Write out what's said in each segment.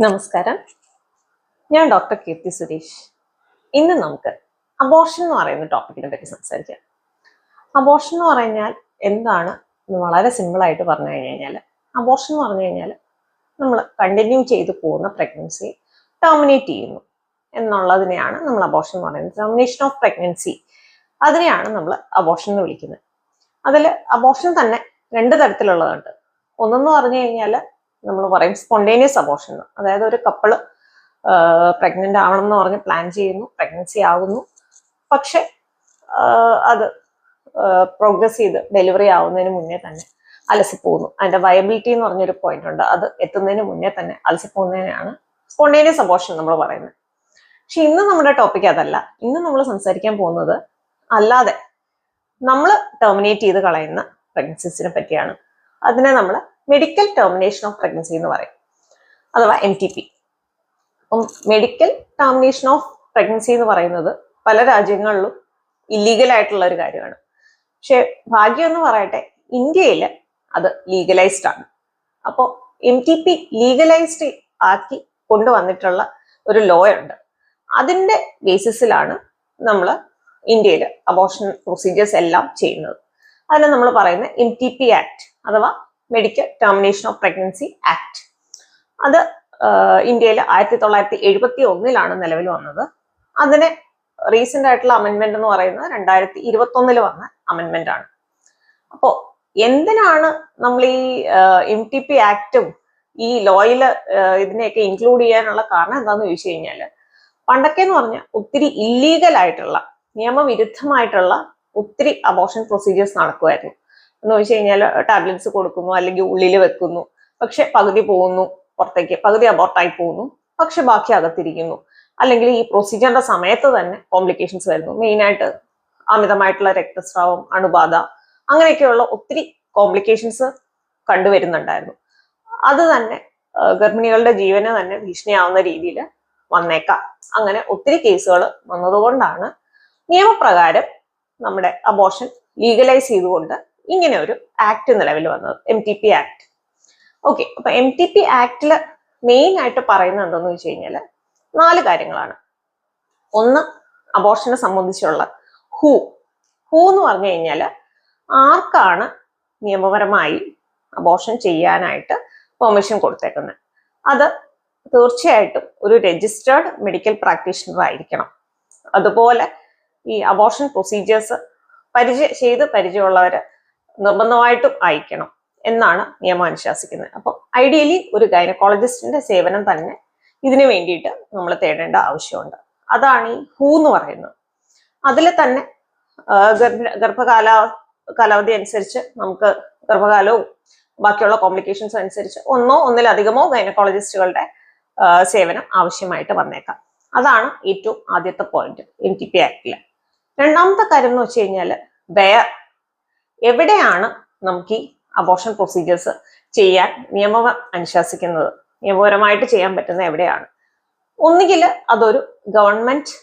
നമസ്കാരം. ഞാൻ ഡോക്ടർ കീർത്തി സുരേഷ്. ഇന്ന് നമുക്ക് അബോർഷൻ എന്ന് പറയുന്ന ടോപ്പിക്കിനെ പറ്റി സംസാരിക്കാം. അബോർഷൻ എന്ന് പറഞ്ഞാൽ എന്താണ്? വളരെ സിമ്പിൾ ആയിട്ട് പറഞ്ഞു കഴിഞ്ഞാൽ അബോർഷൻ എന്ന് പറഞ്ഞു കഴിഞ്ഞാൽ നമ്മൾ കണ്ടിന്യൂ ചെയ്തു പോകുന്ന പ്രഗ്നൻസി ടെർമിനേറ്റ് ചെയ്യുന്നു. എന്നുള്ളതിനെയാണ് നമ്മൾ അബോർഷൻ എന്ന് പറയുന്നത്. ടെർമിനേഷൻ ഓഫ് പ്രഗ്നൻസി അതിനെയാണ് നമ്മൾ അബോർഷൻ എന്ന് വിളിക്കുന്നത്. അതിൽ അബോർഷൻ തന്നെ രണ്ട് തരത്തിലുള്ളതുണ്ട്. ഒന്നെന്ന് പറഞ്ഞു കഴിഞ്ഞാൽ നമ്മൾ പറയും സ്പോണ്ടേനിയസ് അബോർഷൻ അതായത് ഒരു കപ്പിൾ പ്രഗ്നന്റ് ആവണം എന്ന് പറഞ്ഞ് പ്ലാൻ ചെയ്യുന്നു പ്രഗ്നൻസി ആകുന്നു പക്ഷെ അത് പ്രോഗ്രസ് ചെയ്ത് ഡെലിവറി ആവുന്നതിന് മുന്നേ തന്നെ അലസിപ്പോകുന്നു അതിന്റെ വയബിലിറ്റി എന്ന് പറഞ്ഞൊരു പോയിന്റ് ഉണ്ട്. അത് എത്തുന്നതിന് മുന്നേ തന്നെ അലസിപ്പോകുന്നതിനാണ് സ്പോണ്ടേനിയസ് അബോർഷൻ നമ്മൾ പറയുന്നത്. പക്ഷെ ഇന്ന് നമ്മുടെ ടോപ്പിക് അതല്ല. ഇന്ന് നമ്മൾ സംസാരിക്കാൻ പോകുന്നത് അല്ലാതെ നമ്മൾ ടെർമിനേറ്റ് ചെയ്ത് കളയുന്ന പ്രഗ്നൻസീസിനെ പറ്റിയാണ്. അതിനെ നമ്മൾ മെഡിക്കൽ ടെർമിനേഷൻ ഓഫ് പ്രഗ്നൻസി എന്ന് പറയും. അഥവാ എം ടി പി അപ്പം മെഡിക്കൽ ടെർമിനേഷൻ ഓഫ് പ്രഗ്നൻസി എന്ന് പറയുന്നത് പല രാജ്യങ്ങളിലും ഇല്ലീഗൽ ആയിട്ടുള്ള ഒരു കാര്യമാണ്. പക്ഷെ ഭാഗ്യം എന്ന് പറയട്ടെ ഇന്ത്യയിൽ അത് ലീഗലൈസ്ഡ് ആണ്. അപ്പോൾ എം ടി പി ലീഗലൈസ്ഡ് ആക്കി കൊണ്ടുവന്നിട്ടുള്ള ഒരു ലോ ഉണ്ട്. അതിന്റെ ബേസിസിലാണ് നമ്മൾ ഇന്ത്യയിൽ അബോർഷൻ പ്രൊസീജിയേഴ്സ് എല്ലാം ചെയ്യുന്നത്. അതിനെ നമ്മൾ പറയുന്ന എം ടി പി ആക്ട് അഥവാ medical termination of pregnancy act അത് ഇന്ത്യയിൽ ആയിരത്തി തൊള്ളായിരത്തി എഴുപത്തി ഒന്നിലാണ് നിലവിൽ വന്നത്. അതിന് റീസെന്റ് ആയിട്ടുള്ള അമെന്റ്മെന്റ് എന്ന് പറയുന്നത് രണ്ടായിരത്തി ഇരുപത്തി ഒന്നിൽ വന്ന അമെന്റ്മെന്റ് ആണ്. അപ്പോ എന്തിനാണ് നമ്മൾ ഈ എം ടി പി ആക്റ്റും ഈ ലോയിൽ ഇതിനെയൊക്കെ ഇൻക്ലൂഡ് ചെയ്യാനുള്ള കാരണം എന്താണെന്ന് ചോദിച്ചു കഴിഞ്ഞാൽ പണ്ടൊക്കെ എന്ന് പറഞ്ഞാൽ ഒത്തിരി ഇല്ലീഗൽ ആയിട്ടുള്ള നിയമവിരുദ്ധമായിട്ടുള്ള ഒത്തിരി അബോർഷൻ പ്രൊസീജിയേഴ്സ് നടക്കുമായിരുന്നു എന്ന് വെച്ച് കഴിഞ്ഞാൽ ടാബ്ലറ്റ്സ് കൊടുക്കുന്നു അല്ലെങ്കിൽ ഉള്ളിൽ വെക്കുന്നു. പക്ഷെ പകുതി പോകുന്നു പുറത്തേക്ക് പകുതി അബോർട്ടായി പോകുന്നു. പക്ഷെ ബാക്കി അകത്തിരിക്കുന്നു. അല്ലെങ്കിൽ ഈ പ്രൊസീജിയറിന്റെ സമയത്ത് തന്നെ കോംപ്ലിക്കേഷൻസ് വരുന്നു. മെയിനായിട്ട് അമിതമായിട്ടുള്ള രക്തസ്രാവം അണുബാധ അങ്ങനെയൊക്കെയുള്ള ഒത്തിരി കോംപ്ലിക്കേഷൻസ് കണ്ടുവരുന്നുണ്ടായിരുന്നു. അത് തന്നെ ഗർഭിണികളുടെ ജീവന് തന്നെ ഭീഷണിയാവുന്ന രീതിയിൽ വന്നേക്കാം. അങ്ങനെ ഒത്തിരി കേസുകൾ വന്നതുകൊണ്ടാണ് നിയമപ്രകാരം നമ്മുടെ അബോർഷൻ ലീഗലൈസ് ചെയ്തുകൊണ്ട് ഇങ്ങനെ ഒരു ആക്ട് നിലവിൽ വന്നത് M T P act okay അപ്പൊ എം ടി പി ആക്ടിൽ മെയിൻ ആയിട്ട് പറയുന്നത് എന്താന്ന് വെച്ച് കഴിഞ്ഞാൽ നാല് കാര്യങ്ങളാണ്. ഒന്ന് അബോർഷനെ സംബന്ധിച്ചുള്ള ഹൂ ഹൂ എന്ന് പറഞ്ഞു കഴിഞ്ഞാൽ ആർക്കാണ് നിയമപരമായി അബോർഷൻ ചെയ്യാനായിട്ട് പെർമിഷൻ കൊടുത്തേക്കുന്നത് അത് തീർച്ചയായിട്ടും ഒരു രജിസ്റ്റേർഡ് മെഡിക്കൽ പ്രാക്ടീഷണർ ആയിരിക്കണം. അതുപോലെ ഈ അബോർഷൻ പ്രൊസീജിയേഴ്സ് പരിചയ ചെയ്ത് പരിചയമുള്ളവർ നിർബന്ധമായിട്ടും അയക്കണം എന്നാണ് നിയമം അനുശാസിക്കുന്നത് അപ്പോൾ ഐഡിയലി ഒരു ഗൈനക്കോളജിസ്റ്റിന്റെ സേവനം തന്നെ ഇതിനു വേണ്ടിയിട്ട് നമ്മൾ തേടേണ്ട ആവശ്യമുണ്ട്. അതാണ് ഈ ഹൂ എന്ന് പറയുന്നത്. അതിൽ തന്നെ ഗർഭകാല കാലാവധി അനുസരിച്ച് നമുക്ക് ഗർഭകാലവും ബാക്കിയുള്ള കോംപ്ലിക്കേഷൻസ് അനുസരിച്ച് ഒന്നോ ഒന്നിലധികമോ ഗൈനക്കോളജിസ്റ്റുകളുടെ സേവനം ആവശ്യമായിട്ട് വന്നേക്കാം. അതാണ് ഏറ്റവും ആദ്യത്തെ പോയിന്റ് എൻ ടി പി ആക്ടിൽ രണ്ടാമത്തെ കാര്യം എന്ന് വെച്ച് കഴിഞ്ഞാൽ വെയർ എവിടെയാണ് നമുക്ക് ഈ അബോർഷൻ പ്രൊസീജിയേഴ്സ് ചെയ്യാൻ നിയമം അനുശാസിക്കുന്നത്? നിയമപരമായിട്ട് ചെയ്യാൻ പറ്റുന്നത് എവിടെയാണ്? ഒന്നുകിൽ അതൊരു ഗവൺമെന്റ്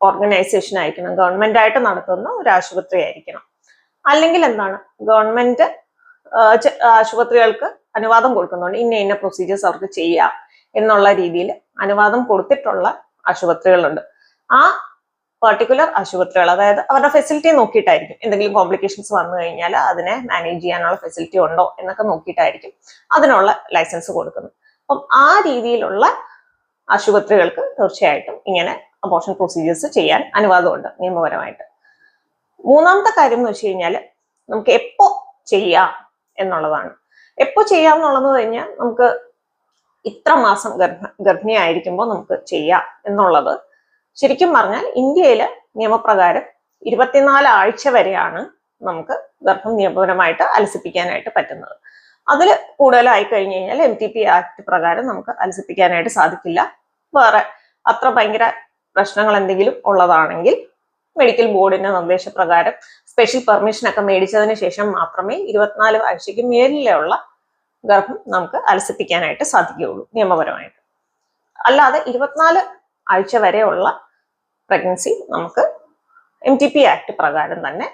ഓർഗനൈസേഷൻ ആയിരിക്കണം. ഗവൺമെന്റ് ആയിട്ട് നടത്തുന്ന ഒരു ആശുപത്രി ആയിരിക്കണം. അല്ലെങ്കിൽ എന്താണ്? ഗവൺമെന്റ് ആശുപത്രികൾക്ക് അനുവാദം കൊടുക്കുന്നുണ്ട്. ഇന്ന ഇന്ന പ്രൊസീജിയേഴ്സ് അവർക്ക് ചെയ്യാം എന്നുള്ള രീതിയിൽ അനുവാദം കൊടുത്തിട്ടുള്ള ആശുപത്രികളുണ്ട്. ആ പർട്ടിക്കുലർ ആശുപത്രികൾ അതായത് അവരുടെ ഫെസിലിറ്റി നോക്കിയിട്ടായിരിക്കും എന്തെങ്കിലും കോംപ്ലിക്കേഷൻസ് വന്നു കഴിഞ്ഞാൽ അതിനെ മാനേജ് ചെയ്യാനുള്ള ഫെസിലിറ്റി ഉണ്ടോ എന്നൊക്കെ നോക്കിയിട്ടായിരിക്കും അതിനുള്ള ലൈസൻസ് കൊടുക്കുന്നത്. അപ്പം ആ രീതിയിലുള്ള ആശുപത്രികൾക്ക് തീർച്ചയായിട്ടും ഇങ്ങനെ അബോർഷൻ പ്രൊസീജിയേഴ്സ് ചെയ്യാൻ അനുവാദമുണ്ട് നിയമപരമായിട്ട്. മൂന്നാമത്തെ കാര്യം എന്ന് വെച്ച് കഴിഞ്ഞാൽ നമുക്ക് എപ്പോ ചെയ്യാം എന്നുള്ളതാണ്. എപ്പോ ചെയ്യാം എന്നുള്ളത് കഴിഞ്ഞാൽ നമുക്ക് ഇത്ര മാസം ഗർഭ ഗർഭിണിയായിരിക്കുമ്പോൾ നമുക്ക് ചെയ്യാം എന്നുള്ളത് ശരിക്കും പറഞ്ഞാൽ ഇന്ത്യയിൽ നിയമപ്രകാരം ഇരുപത്തിനാല് ആഴ്ച വരെയാണ് നമുക്ക് ഗർഭം നിയമപരമായിട്ട് അലസിപ്പിക്കാനായിട്ട് പറ്റുന്നത്. അതിൽ കൂടുതലായി കഴിഞ്ഞു കഴിഞ്ഞാൽ എം ടി പി ആക്ട് പ്രകാരം നമുക്ക് അലസിപ്പിക്കാനായിട്ട് സാധിക്കില്ല. വേറെ അത്ര ഭയങ്കര പ്രശ്നങ്ങൾ എന്തെങ്കിലും ഉള്ളതാണെങ്കിൽ മെഡിക്കൽ ബോർഡിന്റെ നിർദ്ദേശപ്രകാരം സ്പെഷ്യൽ പെർമിഷൻ ഒക്കെ മേടിച്ചതിന് ശേഷം മാത്രമേ ഇരുപത്തിനാല് ആഴ്ചയ്ക്ക് മേലിലുള്ള ഗർഭം നമുക്ക് അലസിപ്പിക്കാനായിട്ട് സാധിക്കുകയുള്ളൂ നിയമപരമായിട്ട്. അല്ലാതെ ഇരുപത്തിനാല് ആഴ്ച വരെയുള്ള പ്രഗ്നൻസി നമുക്ക് എം ടി പി ആക്ട് പ്രകാരം തന്നെ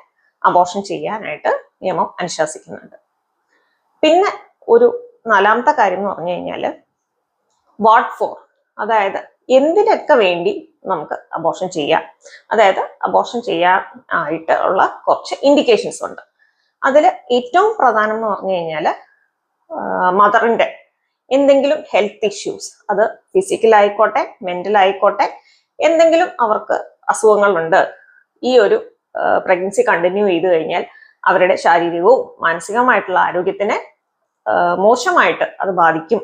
അബോർഷൻ ചെയ്യാനായിട്ട് നിയമം അനുശാസിക്കുന്നുണ്ട്. പിന്നെ ഒരു നാലാമത്തെ കാര്യം എന്ന് പറഞ്ഞു കഴിഞ്ഞാൽ വാട്ട് ഫോർ അതായത് എന്തിനൊക്കെ വേണ്ടി നമുക്ക് അബോർഷൻ ചെയ്യാം? അതായത് അബോർഷൻ ചെയ്യാൻ ആയിട്ട് ഉള്ള കുറച്ച് ഇൻഡിക്കേഷൻസ് ഉണ്ട്. അതിൽ ഏറ്റവും പ്രധാനം എന്ന് പറഞ്ഞു കഴിഞ്ഞാൽ മദറിന്റെ എന്തെങ്കിലും ഹെൽത്ത് ഇഷ്യൂസ് അത് ഫിസിക്കൽ ആയിക്കോട്ടെ ആയിക്കോട്ടെ എന്തെങ്കിലും അവർക്ക് അസുഖങ്ങളുണ്ട് ഈ ഒരു പ്രഗ്നൻസി കണ്ടിന്യൂ ചെയ്തു കഴിഞ്ഞാൽ അവരുടെ ശാരീരികവും മാനസികവുമായിട്ടുള്ള ആരോഗ്യത്തിനെ മോശമായിട്ട് അത് ബാധിക്കും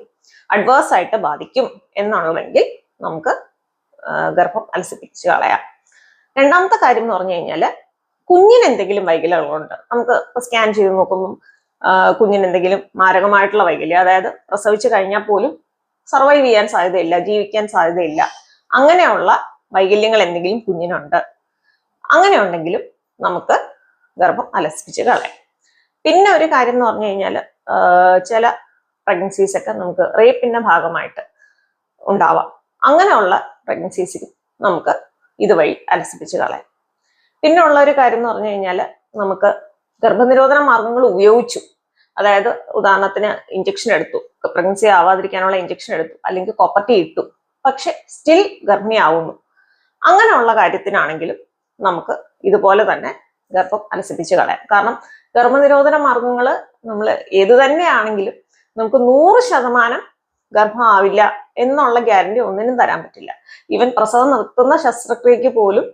അഡ്വേഴ്സ് ആയിട്ട് ബാധിക്കും എന്നുള്ളതെങ്കിൽ നമുക്ക് ഗർഭം അലസിപ്പിച്ച് കളയാം. രണ്ടാമത്തെ കാര്യം എന്ന് പറഞ്ഞു കഴിഞ്ഞാൽ കുഞ്ഞിന് എന്തെങ്കിലും വൈകല്യങ്ങളുണ്ട്. നമുക്ക് സ്കാൻ ചെയ്ത് നോക്കുമ്പോൾ കുഞ്ഞിന് എന്തെങ്കിലും മാരകമായിട്ടുള്ള വൈകല്യം അതായത് പ്രസവിച്ചു കഴിഞ്ഞാൽ പോലും സർവൈവ് ചെയ്യാൻ സാധ്യതയില്ല ജീവിക്കാൻ സാധ്യതയില്ല അങ്ങനെയുള്ള വൈകല്യങ്ങൾ എന്തെങ്കിലും കുഞ്ഞിനുണ്ട്. അങ്ങനെ ഉണ്ടെങ്കിലും നമുക്ക് ഗർഭം അലസിപ്പിച്ച് കളയാം. പിന്നെ ഒരു കാര്യം എന്ന് പറഞ്ഞു കഴിഞ്ഞാൽ ചില പ്രഗ്നൻസീസ് ഒക്കെ നമുക്ക് റേപ്പിന്റെ ഭാഗമായിട്ട് ഉണ്ടാവാം. അങ്ങനെയുള്ള പ്രഗ്നൻസീസിൽ നമുക്ക് ഇതുവഴി അലസിപ്പിച്ച് കളയാം. പിന്നെ ഉള്ള ഒരു കാര്യം എന്ന് പറഞ്ഞു കഴിഞ്ഞാൽ നമുക്ക് ഗർഭനിരോധന മാർഗങ്ങൾ ഉപയോഗിച്ചു. അതായത് ഉദാഹരണത്തിന് ഇഞ്ചക്ഷൻ എടുത്തു. പ്രഗ്നൻസി ആവാതിരിക്കാനുള്ള ഇഞ്ചക്ഷൻ എടുത്തു. അല്ലെങ്കിൽ കൊപ്പറ്റി ഇട്ടു. പക്ഷെ സ്റ്റിൽ ഗർഭിണിയാവുന്നു. അങ്ങനെയുള്ള കാര്യത്തിനാണെങ്കിലും നമുക്ക് ഇതുപോലെ തന്നെ ഗർഭം അലസിപ്പിച്ച് കളയാം. കാരണം ഗർഭനിരോധന മാർഗങ്ങൾ നമ്മൾ ഏത് തന്നെയാണെങ്കിലും നമുക്ക് നൂറ് ശതമാനം ഗർഭമാവില്ല എന്നുള്ള ഗ്യാരണ്ടി ഒന്നിനും തരാൻ പറ്റില്ല. ഈവൻ പ്രസവം നിർത്തുന്ന ശസ്ത്രക്രിയക്ക് പോലും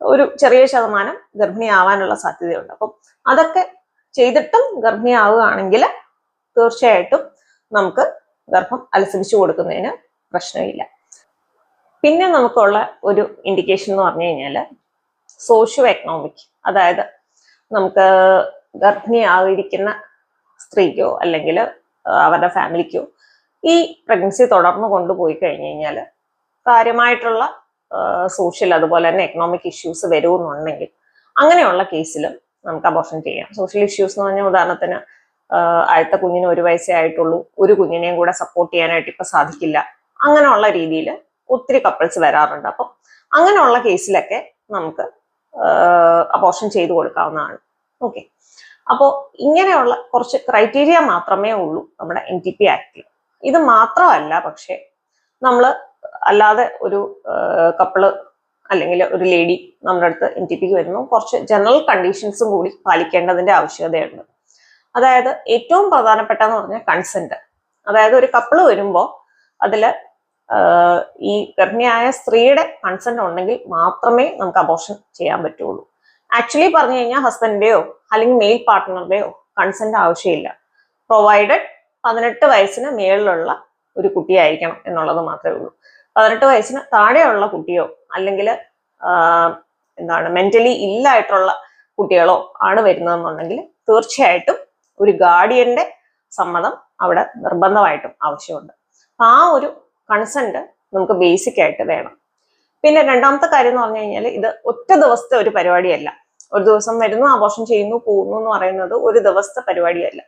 ഒരു ചെറിയ ശതമാനം ഗർഭിണിയാവാനുള്ള സാധ്യതയുണ്ട്. അപ്പം അതൊക്കെ ചെയ്തിട്ടും ഗർഭിണിയാവുകയാണെങ്കിൽ തീർച്ചയായിട്ടും നമുക്ക് ഗർഭം അലസിപ്പിച്ചു കൊടുക്കുന്നതിന് പ്രശ്നമില്ല. പിന്നെ നമുക്കുള്ള ഒരു ഇൻഡിക്കേഷൻ എന്ന് പറഞ്ഞു കഴിഞ്ഞാൽ സോഷ്യോ എക്കണോമിക് അതായത് നമുക്ക് ഗർഭിണിയായിരിക്കുന്ന സ്ത്രീക്കോ അല്ലെങ്കിൽ അവരുടെ ഫാമിലിക്കോ ഈ പ്രഗ്നൻസി തുടർന്ന് കൊണ്ടുപോയി കഴിഞ്ഞു കഴിഞ്ഞാൽ കാര്യമായിട്ടുള്ള സോഷ്യൽ അതുപോലെ തന്നെ എക്കണോമിക് ഇഷ്യൂസ് വരുമെന്നുണ്ടെങ്കിൽ അങ്ങനെയുള്ള കേസിലും നമുക്ക് അബോർഷൻ ചെയ്യാം. സോഷ്യൽ ഇഷ്യൂസ് എന്ന് പറഞ്ഞാൽ ഉദാഹരണത്തിന് അടുത്ത കുഞ്ഞിന് ഒരു വയസ്സേ ആയിട്ടുള്ളൂ ഒരു കുഞ്ഞിനെയും കൂടെ സപ്പോർട്ട് ചെയ്യാനായിട്ട് ഇപ്പൊ സാധിക്കില്ല. അങ്ങനെയുള്ള രീതിയിൽ ഒത്തിരി കപ്പിൾസ് വരാറുണ്ട്. അപ്പം അങ്ങനെയുള്ള കേസിലൊക്കെ നമുക്ക് അബോർഷൻ ചെയ്തു കൊടുക്കാവുന്നതാണ്. ഓക്കെ അപ്പോൾ ഇങ്ങനെയുള്ള കുറച്ച് ക്രൈറ്റീരിയ മാത്രമേ ഉള്ളൂ നമ്മുടെ എൻ ടി പി ആക്ടിൽ ഇത് മാത്രമല്ല പക്ഷേ നമ്മൾ അല്ലാതെ ഒരു കപ്പിൾ അല്ലെങ്കിൽ ഒരു ലേഡി നമ്മുടെ അടുത്ത് എൻ ടി പിക്ക് വരുമ്പോൾ കുറച്ച് ജനറൽ കണ്ടീഷൻസും കൂടി പാലിക്കേണ്ടതിന്റെ ആവശ്യകതയുണ്ട്. അതായത് ഏറ്റവും പ്രധാനപ്പെട്ടതെന്ന് പറഞ്ഞാൽ കൺസെന്റ് അതായത് ഒരു കപ്പിൾ വരുമ്പോൾ അതിൽ ഈ ഗർഭിണിയായ സ്ത്രീയുടെ കൺസെന്റ് ഉണ്ടെങ്കിൽ മാത്രമേ നമുക്ക് അബോർഷൻ ചെയ്യാൻ പറ്റുള്ളൂ. ആക്ച്വലി പറഞ്ഞു കഴിഞ്ഞാൽ ഹസ്ബൻഡിന്റെയോ അല്ലെങ്കിൽ മെയിൽ പാർട്ട്ണറുടെയോ കൺസെന്റ് ആവശ്യമില്ല. പ്രൊവൈഡഡ് പതിനെട്ട് വയസ്സിന് മേളിലുള്ള ഒരു കുട്ടിയായിരിക്കണം എന്നുള്ളത് മാത്രമേ ഉള്ളൂ. പതിനെട്ട് വയസ്സിന് താഴെയുള്ള കുട്ടിയോ അല്ലെങ്കിൽ എന്താണ് മെന്റലി ഇല്ലായിട്ടുള്ള കുട്ടികളോ ആണ് വരുന്നതെന്നുണ്ടെങ്കിൽ തീർച്ചയായിട്ടും ഒരു ഗാർഡിയന്റെ സമ്മതം അവിടെ നിർബന്ധമായിട്ടും ആവശ്യമുണ്ട്. ആ ഒരു കൺസെന്റ് നമുക്ക് ബേസിക് ആയിട്ട് വേണം. പിന്നെ രണ്ടാമത്തെ കാര്യം എന്ന് പറഞ്ഞു കഴിഞ്ഞാൽ ഇത് ഒറ്റ ദിവസത്തെ ഒരു പരിപാടിയല്ല. ഒരു ദിവസം വരുന്നു ആഘോഷം ചെയ്യുന്നു പോകുന്നു എന്ന് പറയുന്നത് ഒരു ദിവസത്തെ പരിപാടിയല്ല.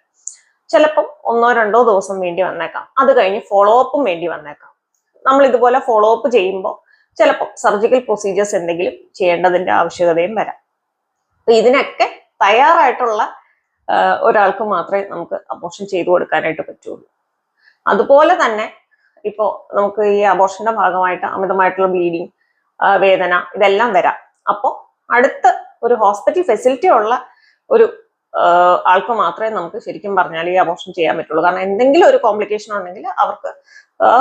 ചിലപ്പം ഒന്നോ രണ്ടോ ദിവസം വേണ്ടി വന്നേക്കാം. അത് കഴിഞ്ഞ് ഫോളോ അപ്പും വേണ്ടി വന്നേക്കാം. നമ്മൾ ഇതുപോലെ ഫോളോ അപ്പ് ചെയ്യുമ്പോൾ ചിലപ്പോൾ സർജിക്കൽ പ്രൊസീജിയേഴ്സ് എന്തെങ്കിലും ചെയ്യേണ്ടതിന്റെ ആവശ്യകതയും വരാം. അപ്പൊ ഇതിനൊക്കെ തയ്യാറായിട്ടുള്ള ഒരാൾക്ക് മാത്രമേ നമുക്ക് അബോർഷൻ ചെയ്തു കൊടുക്കാനായിട്ട് പറ്റുള്ളൂ. അതുപോലെ തന്നെ ഇപ്പോൾ നമുക്ക് ഈ അബോർഷന്റെ ഭാഗമായിട്ട് അമിതമായിട്ടുള്ള ബ്ലീഡിങ് വേദന ഇതെല്ലാം വരാം. അപ്പോൾ അടുത്ത ഒരു ഹോസ്പിറ്റൽ ഫെസിലിറ്റി ഉള്ള ഒരു ആൾക്ക് മാത്രമേ നമുക്ക് ശരിക്കും പറഞ്ഞാൽ ഈ അബോർഷൻ ചെയ്യാൻ പറ്റുള്ളൂ. കാരണം എന്തെങ്കിലും ഒരു കോംപ്ലിക്കേഷൻ ഉണ്ടെങ്കിൽ അവർക്ക്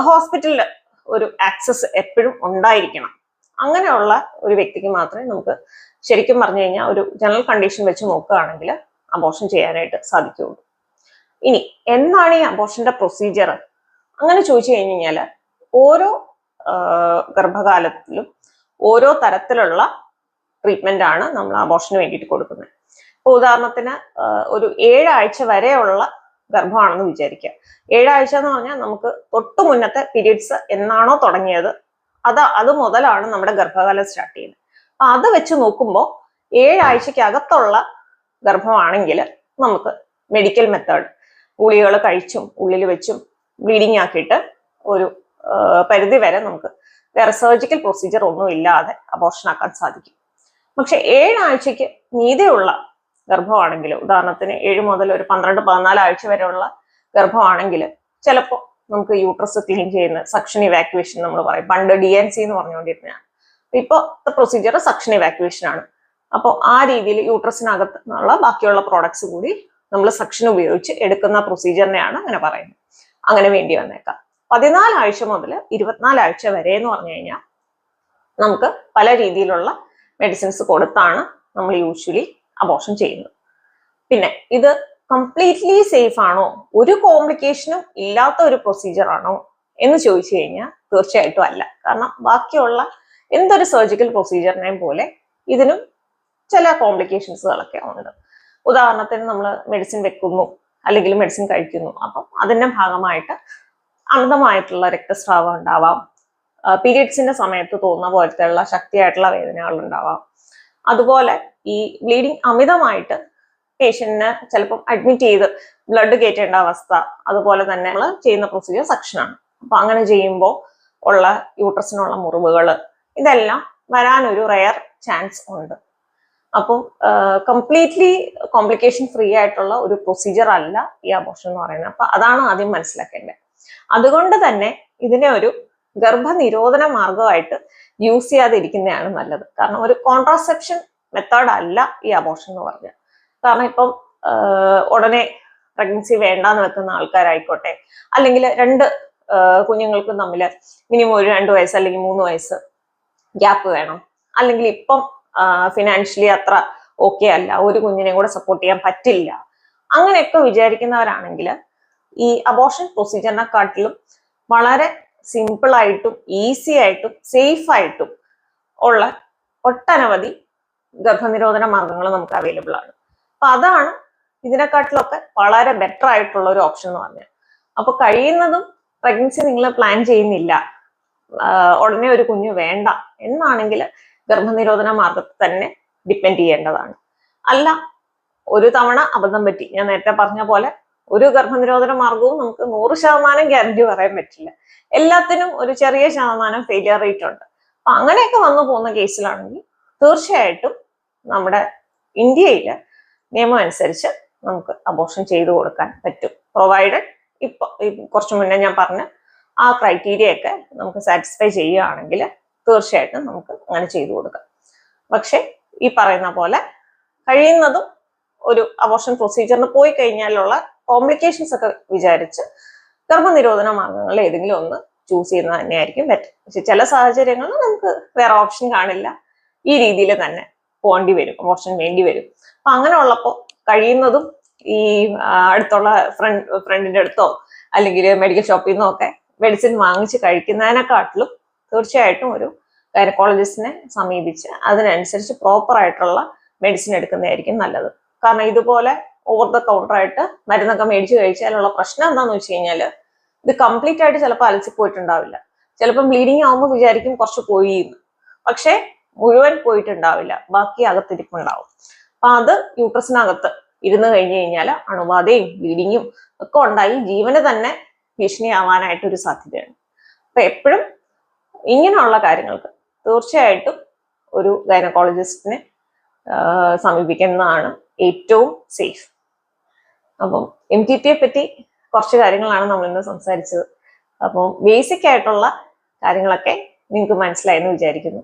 ഹോസ്പിറ്റലിൽ ഒരു ആക്സസ് എപ്പോഴും ഉണ്ടായിരിക്കണം. അങ്ങനെയുള്ള ഒരു വ്യക്തിക്ക് മാത്രമേ നമുക്ക് ശരിക്കും പറഞ്ഞു കഴിഞ്ഞാൽ ഒരു ജനറൽ കണ്ടീഷൻ വെച്ച് നോക്കുകയാണെങ്കിൽ അബോർഷൻ ചെയ്യാനായിട്ട് സാധിക്കുകയുള്ളൂ. ഇനി എന്താണ് ഈ അബോർഷന്റെ പ്രൊസീജിയർ അങ്ങനെ ചോദിച്ചു കഴിഞ്ഞു കഴിഞ്ഞാൽ ഓരോ ഗർഭകാലത്തിലും ഓരോ തരത്തിലുള്ള ട്രീറ്റ്മെന്റ് ആണ് നമ്മൾ അബോർഷന് വേണ്ടിയിട്ട് കൊടുക്കുന്നത്. ഇപ്പൊ ഉദാഹരണത്തിന് ഒരു ഏഴാഴ്ച വരെയുള്ള ഗർഭമാണെന്ന് വിചാരിക്കുക. ഏഴാഴ്ച എന്ന് പറഞ്ഞാൽ നമുക്ക് തൊട്ടു മുന്നത്തെ പീരീഡ്സ് എന്നാണോ തുടങ്ങിയത്. അത് അത് മുതലാണ് നമ്മുടെ ഗർഭകാലം സ്റ്റാർട്ട് ചെയ്യുന്നത്. അപ്പൊ അത് വെച്ച് നോക്കുമ്പോൾ ഏഴാഴ്ചക്കകത്തുള്ള ഗർഭമാണെങ്കിൽ നമുക്ക് മെഡിക്കൽ മെത്തേഡ് ഗുളികകൾ കഴിച്ചും ഉള്ളിൽ വെച്ചും ബ്ലീഡിങ് ആക്കിയിട്ട് ഒരു പരിധി വരെ നമുക്ക് വേറെ സർജിക്കൽ പ്രൊസീജിയർ ഒന്നും ഇല്ലാതെ അബോർഷൻ ആക്കാൻ സാധിക്കും. പക്ഷെ ഏഴാഴ്ചക്ക് മീതെയുള്ള ഗർഭമാണെങ്കിൽ ഉദാഹരണത്തിന് ഏഴ് മുതൽ ഒരു പന്ത്രണ്ട് പതിനാല് ആഴ്ച വരെയുള്ള ഗർഭമാണെങ്കിൽ ചിലപ്പോൾ നമുക്ക് യൂട്രസ് ക്ലീൻ ചെയ്യുന്ന സക്ഷൻ ഇവാക്യുവേഷൻ നമ്മൾ പറയും. പണ്ട് ഡി എൻ സി എന്ന് പറഞ്ഞുകൊണ്ടിരുന്നതാണ് ഇപ്പോൾ പ്രൊസീജിയർ സക്ഷൻ ഇവാക്യുവേഷൻ ആണ്. അപ്പോൾ ആ രീതിയിൽ യൂട്രസിനകത്ത് നിന്നുള്ള ബാക്കിയുള്ള പ്രോഡക്ട്സ് കൂടി നമ്മൾ സക്ഷൻ ഉപയോഗിച്ച് എടുക്കുന്ന പ്രൊസീജിയറിനെയാണ് അങ്ങനെ പറയുന്നത്. അങ്ങനെ വേണ്ടി വന്നേക്കാം. പതിനാലാഴ്ച മുതൽ ഇരുപത്തിനാലാഴ്ച വരെ എന്ന് പറഞ്ഞു കഴിഞ്ഞാൽ നമുക്ക് പല രീതിയിലുള്ള മെഡിസിൻസ് കൊടുത്താണ് നമ്മൾ യൂഷ്വലി അബോർഷൻ ചെയ്യുന്നത്. പിന്നെ ഇത് കംപ്ലീറ്റ്ലി സേഫ് ആണോ? ഒരു കോംപ്ലിക്കേഷനും ഇല്ലാത്ത ഒരു പ്രൊസീജിയർ ആണോ? എന്ന് ചോദിച്ചു കഴിഞ്ഞാൽ തീർച്ചയായിട്ടും അല്ല. കാരണം ബാക്കിയുള്ള എന്തൊരു സർജിക്കൽ പ്രൊസീജിയറിനെയും പോലെ ഇതിനും ചില കോംപ്ലിക്കേഷൻസുകളൊക്കെ ഉണ്ട്. ഉദാഹരണത്തിന് നമ്മൾ മെഡിസിൻ വെക്കുന്നു. അല്ലെങ്കിൽ മെഡിസിൻ കഴിക്കുന്നു. അപ്പം അതിന്റെ ഭാഗമായിട്ട് അമിതമായിട്ടുള്ള രക്തസ്രാവം ഉണ്ടാവാം. പീരിയഡ്സിന്റെ സമയത്ത് തോന്നുന്ന പോലത്തെയുള്ള ശക്തിയായിട്ടുള്ള വേദനകൾ ഉണ്ടാവാം. അതുപോലെ ഈ ബ്ലീഡിങ് അമിതമായിട്ട് പേഷ്യന്റിന് ചിലപ്പം അഡ്മിറ്റ് ചെയ്ത് ബ്ലഡ് കയറ്റേണ്ട അവസ്ഥ അതുപോലെ തന്നെ നമ്മൾ ചെയ്യുന്ന പ്രൊസീജിയർ സക്ഷനാണ് അപ്പൊ അങ്ങനെ ചെയ്യുമ്പോൾ ഉള്ള യൂട്രസിനുള്ള മുറിവുകൾ ഇതെല്ലാം വരാനൊരു റെയർ ചാൻസ് ഉണ്ട്. അപ്പം കംപ്ലീറ്റ്ലി കോംപ്ലിക്കേഷൻ ഫ്രീ ആയിട്ടുള്ള ഒരു പ്രൊസീജിയർ അല്ല ഈ അബോർഷൻ എന്ന് പറയുന്നത്. അപ്പൊ അതാണ് ആദ്യം മനസ്സിലാക്കേണ്ടത്. അതുകൊണ്ട് തന്നെ ഇതിനെ ഒരു ഗർഭനിരോധന മാർഗമായിട്ട് യൂസ് ചെയ്യാതിരിക്കുന്നതാണ് നല്ലത്. കാരണം ഒരു കോൺട്രാസെപ്ഷൻ മെത്തേഡ് അല്ല ഈ അബോർഷൻ എന്ന് പറഞ്ഞാൽ കാരണം ഇപ്പം ഉടനെ പ്രഗ്നൻസി വേണ്ടാന്ന് വെക്കുന്ന ആൾക്കാരായിക്കോട്ടെ അല്ലെങ്കിൽ രണ്ട് കുഞ്ഞുങ്ങൾക്കും തമ്മിൽ മിനിമം ഒരു രണ്ട് വയസ്സ് അല്ലെങ്കിൽ മൂന്ന് വയസ്സ് ഗ്യാപ്പ് വേണം. അല്ലെങ്കിൽ ഇപ്പം ഫിനാൻഷ്യലി അത്ര ഓക്കെ അല്ല. ഒരു കുഞ്ഞിനെ കൂടെ സപ്പോർട്ട് ചെയ്യാൻ പറ്റില്ല. അങ്ങനെയൊക്കെ വിചാരിക്കുന്നവരാണെങ്കിൽ ഈ അബോർഷൻ പ്രൊസീജിയറിനെക്കാട്ടിലും വളരെ സിമ്പിൾ ആയിട്ടും ഈസി ആയിട്ടും സേഫ് ആയിട്ടും ഉള്ള ഒട്ടനവധി ഗർഭനിരോധന മാർഗങ്ങൾ നമുക്ക് അവൈലബിൾ ആണ്. അപ്പൊ അതാണ് ഇതിനെക്കാട്ടിലൊക്കെ വളരെ ബെറ്റർ ആയിട്ടുള്ള ഒരു ഓപ്ഷൻ എന്ന് പറഞ്ഞാൽ. അപ്പൊ കഴിയുന്നതും പ്രഗ്നൻസി നിങ്ങൾ പ്ലാൻ ചെയ്യുന്നില്ല. ഉടനെ ഒരു കുഞ്ഞ് വേണ്ട. എന്നാണെങ്കിൽ ഗർഭനിരോധന മാർഗത്തെ തന്നെ ഡിപ്പെൻഡ് ചെയ്യേണ്ടതാണ്. അല്ല ഒരു തവണ അബദ്ധം പറ്റി. ഞാൻ നേരത്തെ പറഞ്ഞ പോലെ ഒരു ഗർഭനിരോധന മാർഗവും നമുക്ക് നൂറ് ശതമാനം ഗ്യാരണ്ടി പറയാൻ പറ്റില്ല. എല്ലാത്തിനും ഒരു ചെറിയ ശതമാനം ഫെയിലിയർ റേറ്റ് ഉണ്ട്. അപ്പൊ അങ്ങനെയൊക്കെ വന്നു പോകുന്ന കേസിലാണെങ്കിൽ തീർച്ചയായിട്ടും നമ്മുടെ ഇന്ത്യയിൽ നിയമം അനുസരിച്ച് നമുക്ക് അബോർഷൻ ചെയ്തു കൊടുക്കാൻ പറ്റും. പ്രൊവൈഡഡ് ഇപ്പൊ കുറച്ചു മുന്നേ ഞാൻ പറഞ്ഞ ആ ക്രൈറ്റീരിയ ഒക്കെ നമുക്ക് സാറ്റിസ്ഫൈ ചെയ്യുകയാണെങ്കിൽ തീർച്ചയായിട്ടും നമുക്ക് അങ്ങനെ ചെയ്തു കൊടുക്കാം. പക്ഷെ ഈ പറയുന്ന പോലെ കഴിയുന്നതും ഒരു അബോർഷൻ പ്രൊസീജിയറിന് പോയി കഴിഞ്ഞാലുള്ള കോംപ്ലിക്കേഷൻസ് ഒക്കെ വിചാരിച്ച് ഗർഭനിരോധന മാർഗങ്ങൾ ഏതെങ്കിലും ഒന്ന് ചൂസ് ചെയ്യുന്നത് തന്നെയായിരിക്കും ബെറ്റർ പക്ഷെ ചില സാഹചര്യങ്ങളിൽ നമുക്ക് വേറെ ഓപ്ഷൻ കാണില്ല. ഈ രീതിയിൽ തന്നെ പോകേണ്ടി വരും അബോർഷൻ വേണ്ടി വരും. അപ്പൊ അങ്ങനെ ഉള്ളപ്പോൾ കഴിയുന്നതും ഈ അടുത്തുള്ള ഫ്രണ്ട് ഫ്രണ്ടിന്റെ അടുത്തോ അല്ലെങ്കിൽ മെഡിക്കൽ ഷോപ്പിൽ നിന്നോ ഒക്കെ മെഡിസിൻ വാങ്ങിച്ച് കഴിക്കുന്നതിനെക്കാട്ടിലും തീർച്ചയായിട്ടും ഒരു ഗൈനക്കോളജിസ്റ്റിനെ സമീപിച്ച് അതിനനുസരിച്ച് പ്രോപ്പർ ആയിട്ടുള്ള മെഡിസിൻ എടുക്കുന്നതായിരിക്കും നല്ലത്. കാരണം ഇതുപോലെ ഓവർ ദ കൗണ്ടറായിട്ട് മരുന്നൊക്കെ മേടിച്ച് കഴിച്ചാലുള്ള പ്രശ്നം എന്താണെന്ന് വെച്ച് കഴിഞ്ഞാൽ ഇത് കംപ്ലീറ്റ് ആയിട്ട് ചിലപ്പോൾ അലസിപ്പോയിട്ടുണ്ടാവില്ല ചിലപ്പം ബ്ലീഡിങ് ആകുമ്പോൾ വിചാരിക്കും കുറച്ച് പോയി എന്ന്. പക്ഷേ മുഴുവൻ പോയിട്ടുണ്ടാവില്ല. ബാക്കി അകത്തിരിപ്പുണ്ടാവും. അപ്പൊ അത് യൂട്രസിനകത്ത് ഇരുന്ന് കഴിഞ്ഞു കഴിഞ്ഞാൽ അണുബാധയും ബ്ലീഡിങ്ങും ഒക്കെ ഉണ്ടായി ജീവന് തന്നെ ഭീഷണിയാവാനായിട്ട് ഒരു സാധ്യതയാണ്. അപ്പൊ എപ്പോഴും ഇങ്ങനെയുള്ള കാര്യങ്ങൾക്ക് തീർച്ചയായിട്ടും ഒരു ഗൈനക്കോളജിസ്റ്റിനെ സമീപിക്കുന്നതാണ് ഏറ്റവും സേഫ്. അപ്പം എം ടി ടിയെ പറ്റി കുറച്ച് കാര്യങ്ങളാണ് നമ്മൾ ഇന്ന് സംസാരിച്ചത്. അപ്പം ബേസിക് ആയിട്ടുള്ള കാര്യങ്ങളൊക്കെ നിങ്ങൾക്ക് മനസ്സിലായെന്ന് വിചാരിക്കുന്നു.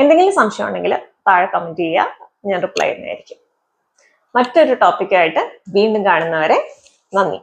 എന്തെങ്കിലും സംശയം ഉണ്ടെങ്കിൽ താഴെ കമന്റ് ചെയ്യുക. ഞാൻ റിപ്ലൈ ചെയ്യുന്നതായിരിക്കും മറ്റൊരു ടോപ്പിക്കായിട്ട് വീണ്ടും കാണുന്നവരെ നന്ദി.